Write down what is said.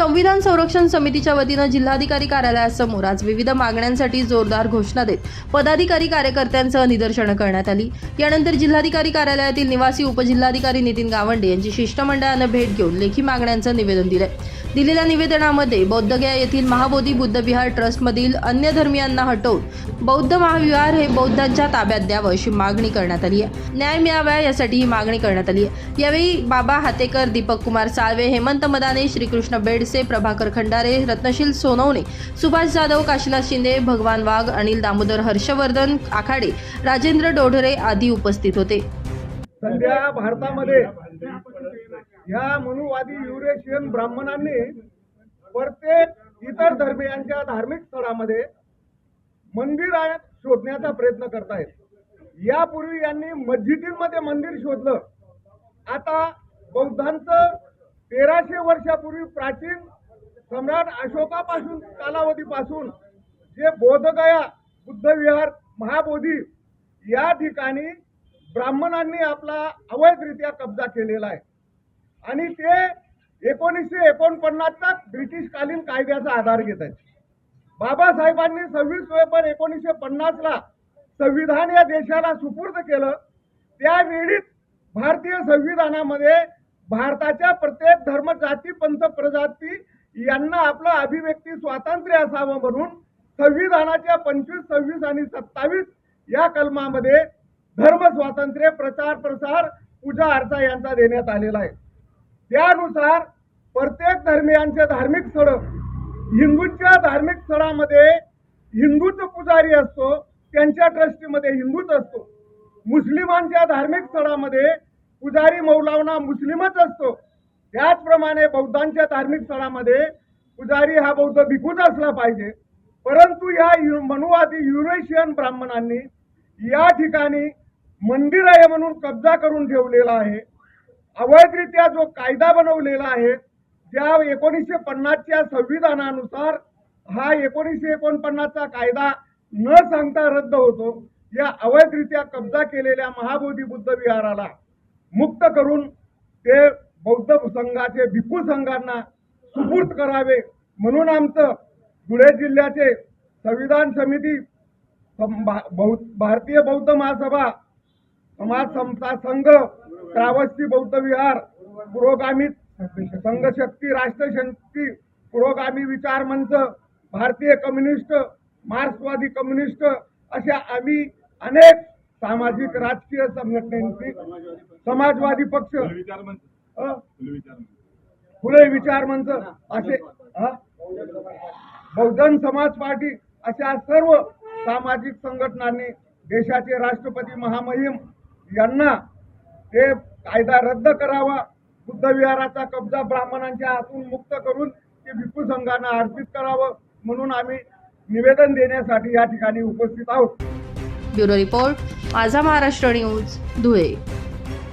संविधान संरक्षण समितीच्या वतीनं जिल्हाधिकारी कार्यालयासमोर आज विविध मागण्यांसाठी जोरदार घोषणा देत पदाधिकारी कार्यकर्त्यांसह निदर्शनं करण्यात आली. यानंतर जिल्हाधिकारी कार्यालयातील निवासी उपजिल्हाधिकारी नितीन गावंडे यांची शिष्टमंडळानं भेट घेऊन लेखी मागण्यांचं निवेदन दिलंय. दिलेल्या निवेदनामध्ये बौद्धगया येथील महाबोधी बुद्ध विहार ट्रस्टमधील अन्य धर्मियांना हटवून बौद्ध महाविहार हे बौद्धांच्या ताब्यात द्यावं अशी मागणी करण्यात आली आहे. न्याय मिळावा यासाठी ही मागणी करण्यात आली आहे. यावेळी बाबा हातेकर दीपक कुमार साळवे हेमंत मदाने श्रीकृष्ण बेडसे प्रभाकर खंडारे रत्नशील सोनवणे सुभाष जाधव काशीनाथ शिंदे भगवान वाघ अनिल दामोदर हर्षवर्धन आखाडे राजेंद्र डोढरे आदी उपस्थित होते. सध्या भारतामध्ये ह्या मनुवादी युरेशियन ब्राह्मणांनी प्रत्येक इतर धर्मियांच्या धार्मिक स्थळामध्ये मंदिर शोधण्याचा प्रयत्न करतायत. यापूर्वी यांनी मस्जिदींमध्ये मंदिर शोधलं. आता बौद्धांचं तेराशे वर्षापूर्वी प्राचीन सम्राट अशोकापासून कालावधीपासून जे बोधगया बुद्धविहार महाबोधी या ठिकाणी ब्राह्मणांनी आपला अवैधरित्या कब्जा केलेला आहे. आणि ते एकोणीसशे एकोणपन्नासचा ब्रिटिशकालीन कायद्याचा आधार घेत आहेत. बाबासाहेबांनी सव्वीस नोव्हेंबर एकोणीसशे पन्नासला संविधान या देशाला सुपूर्द केलं. त्यावेळीच भारतीय संविधानामध्ये भारताच्या प्रत्येक धर्म जाती पंथ प्रजाती यांना आपलं अभिव्यक्ती स्वातंत्र्य असावं म्हणून संविधानाच्या पंचवीस सव्वीस आणि सत्तावीस या कलमामध्ये धर्म स्वातंत्र्य प्रचार प्रसार पूजा अर्चा यांचा देण्यात आलेला आहे. त्यानुसार प्रत्येक धर्मियांचे धार्मिक स्थळ हिंदूंच्या धार्मिक स्थळामध्ये हिंदूच पुजारी असतो त्यांच्या ट्रस्टीमध्ये हिंदूच असतो. मुस्लिमांच्या धार्मिक स्थळामध्ये पुजारी मौलावना मुस्लिमच असतो. त्याचप्रमाणे बौद्धांच्या धार्मिक स्थळामध्ये पुजारी हा बौद्ध भिकूच असला पाहिजे. परंतु या यु- मनुवादी युरेशियन ब्राह्मणांनी या ठिकाणी मंदिर आहे म्हणून कब्जा करून ठेवलेला आहे. अवैधरित्या जो कायदा बनवलेला आहे त्या एकोणीसशे पन्नासच्या संविधानानुसार हा एकोणीसशे एकोणपन्नासचा कायदा न सांगता रद्द होतो या अवैधरित्या कब्जा केलेल्या महाबोधी बुद्ध विहाराला मुक्त करून ते बौद्ध संघाचे भिक्खू संघांना सुपूर्द करावे म्हणून आमचं धुळे जिल्ह्याचे संविधान समिती सं- भा- बौ- भारतीय बौद्ध महासभा समाज समता संघ श्रावस्ती बौद्ध विहार पुरोगामी संघशक्ती राष्ट्रशक्ती पुरोगामी विचार मंच भारतीय कम्युनिस्ट मार्क्सवादी कम्युनिस्ट अशा आम्ही अनेक सामाजिक राजकीय संघटनांची समाजवादी पक्ष फुले विचार मंच. असे बहुजन समाज पार्टी अशा सर्व सामाजिक संघटनांनी देशाचे राष्ट्रपती महामहिम यांना ते कायदा रद्द करावा. बुद्धविहाराचा कब्जा ब्राह्मणांच्या हातून मुक्त करून ते भिक्खू संघांना अर्पित करावं म्हणून आम्ही निवेदन देण्यासाठी या ठिकाणी उपस्थित आहोत. ब्युरो रिपोर्ट माझा महाराष्ट्र न्यूज धुळे.